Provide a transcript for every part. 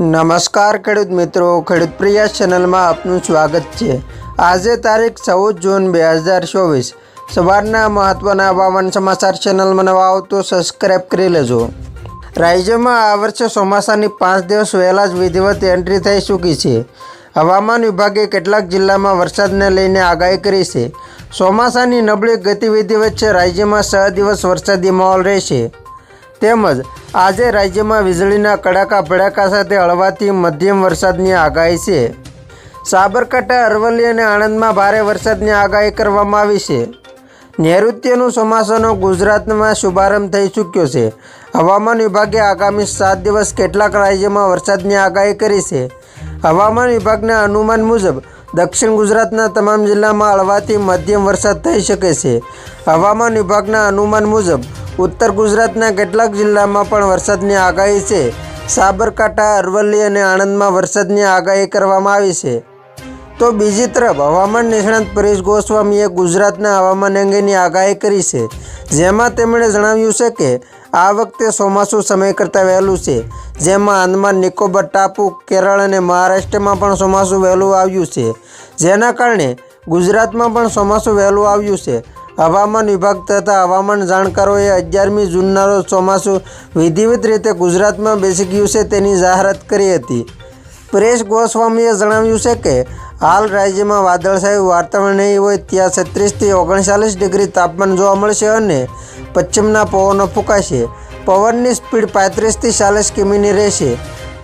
નમસ્કાર ખેડૂત મિત્રો, ખેડૂત પ્રિયા ચેનલમાં આપનું સ્વાગત છે. આજે તારીખ ચૌદ જૂન બે હજાર ચોવીસ. સવારના મહત્ત્વના હવામાન સમાચાર ચેનલમાં નવા આવો તો સબસ્ક્રાઈબ કરી લેજો. રાજ્યમાં આ વર્ષે ચોમાસાની પાંચ દિવસ વહેલા જ વિધિવત એન્ટ્રી થઈ ચૂકી છે. હવામાન વિભાગે કેટલાક જિલ્લામાં વરસાદને લઈને આગાહી કરી છે. ચોમાસાની નબળી ગતિવિધિ વચ્ચે રાજ્યમાં છ દિવસ વરસાદી માહોલ રહેશે. તેમજ આજે રાજ્યમાં વીજળીના કડાકા ભડાકા સાથે હળવાથી મધ્યમ વરસાદની આગાહી છે. સાબરકાંઠા, અરવલ્લી અને આણંદમાં ભારે વરસાદની આગાહી કરવામાં આવી છે. નૈઋત્યનું ચોમાસાનો ગુજરાતમાં શુભારંભ થઈ ચૂક્યો છે. હવામાન વિભાગે આગામી સાત દિવસ કેટલાક રાજ્યોમાં વરસાદની આગાહી કરી છે. હવામાન વિભાગના અનુમાન મુજબ દક્ષિણ ગુજરાતના તમામ જિલ્લામાં હળવાથી મધ્યમ વરસાદ થઈ શકે છે. હવામાન વિભાગના અનુમાન મુજબ, ઉત્તર ગુજરાતના કેટલાક જિલ્લામાં પણ વરસાદની આગાહી છે. સાબરકાંઠા, અરવલ્લી અને આણંદમાં વરસાદની આગાહી કરવામાં આવી છે. તો બીજી તરફ હવામાન નિષ્ણાંત પરેશ ગોસ્વામીએ ગુજરાતના હવામાન અંગેની આગાહી કરી છે, જેમાં તેમણે જણાવ્યું છે કે આ વખતે ચોમાસું સમય કરતાં વહેલું છે, જેમાં આંદમાન, નિકોબાર, ટાપુ, કેરળ અને મહારાષ્ટ્રમાં પણ ચોમાસું વહેલું આવ્યું છે, જેના કારણે ગુજરાતમાં પણ ચોમાસું વહેલું આવ્યું છે. હવામાન વિભાગ તથા હવામાન જાણકારોએ અગિયારમી જૂનના રોજ ચોમાસું વિધિવત રીતે ગુજરાતમાં બેસી ગયું છે તેની જાહેરાત કરી હતી. પરેશ ગોસ્વામીએ જણાવ્યું છે કે હાલ રાજ્યમાં વાદળછાયું વાતાવરણ નહીં હોય ત્યાં છત્રીસથી ઓગણચાલીસ ડિગ્રી તાપમાન જોવા મળશે અને પશ્ચિમના પવનો ફૂંકાશે. પવનની સ્પીડ પાંત્રીસથી ચાલીસ કિમીની રહેશે.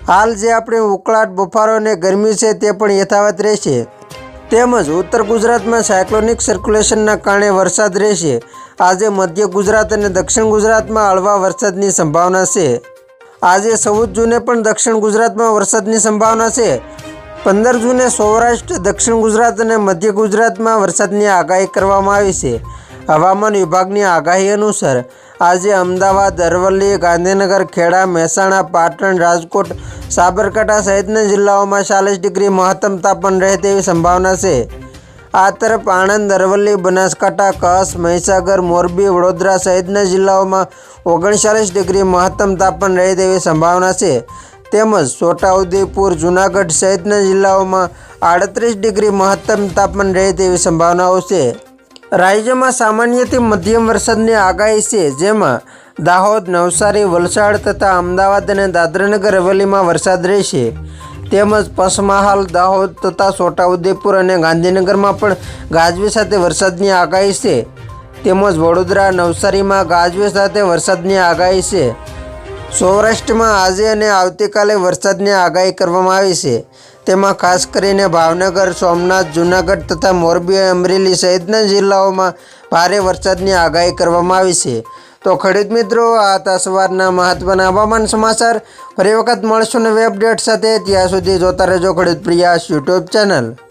હાલ જે આપણે ઉકળાટ, બફારો અને ગરમી છે તે પણ યથાવત રહેશે. તેમજ ઉત્તર ગુજરાતમાં સાયક્લોનિક સર્ક્યુલેશનના કારણે વરસાદ રહેશે. આજે મધ્ય ગુજરાત અને દક્ષિણ ગુજરાતમાં હળવા વરસાદની સંભાવના છે. આજે ચૌદ જૂને પણ દક્ષિણ ગુજરાતમાં વરસાદની સંભાવના છે. પંદર જૂને સૌરાષ્ટ્ર, દક્ષિણ ગુજરાત અને મધ્ય ગુજરાતમાં વરસાદની આગાહી કરવામાં આવી છે. હવામાન વિભાગની આગાહી અનુસાર, આજે અમદાવાદ, અરવલ્લી, ગાંધીનગર, ખેડા, મહેસાણા, પાટણ, રાજકોટ, સાબરકાંઠા સહિતના જિલ્લાઓમાં ચાલીસ ડિગ્રી મહત્તમ તાપમાન રહે તેવી સંભાવના છે. આ તરફ આણંદ, અરવલ્લી, બનાસકાંઠા, કચ્છ, મહીસાગર, મોરબી, વડોદરા સહિતના જિલ્લાઓમાં ઓગણચાલીસ ડિગ્રી મહત્તમ તાપમાન રહે તેવી સંભાવના છે. તેમજ છોટાઉદેપુર, જૂનાગઢ સહિતના જિલ્લાઓમાં આડત્રીસ ડિગ્રી મહત્તમ તાપમાન રહે તેવી સંભાવનાઓ છે. રાજ્યમાં સામાન્યથી મધ્યમ વરસાદની આગાહી છે, જેમાં દાહોદ, નવસારી, વલસાડ તથા અમદાવાદ અને દાદરાનગર હવેલીમાં વરસાદ રહેશે. તેમજ પંચમહાલ, દાહોદ તથા છોટાઉદેપુર અને ગાંધીનગરમાં પણ ગાજવી સાથે વરસાદની આગાહી છે. તેમજ વડોદરા, નવસારીમાં ગાજવી સાથે વરસાદની આગાહી છે. સૌરાષ્ટ્રમાં આજે અને આવતીકાલે વરસાદની આગાહી કરવામાં આવી છે. તેમાં ખાસ કરીને ભાવનગર, સોમનાથ, જૂનાગઢ તથા મોરબી, અમરેલી સહિતના જિલ્લાઓમાં ભારે વરસાદની આગાહી કરવામાં આવી છે. તો ખેડૂત મિત્રો, આ હતા સવારના મહત્વના હવામાન સમાચાર ફરી વખત મળશું નવી અપડેટ સાથે. ત્યાં સુધી જોતા રહેજો ખેડૂત પ્રિયાસ યુટ્યુબ ચેનલ.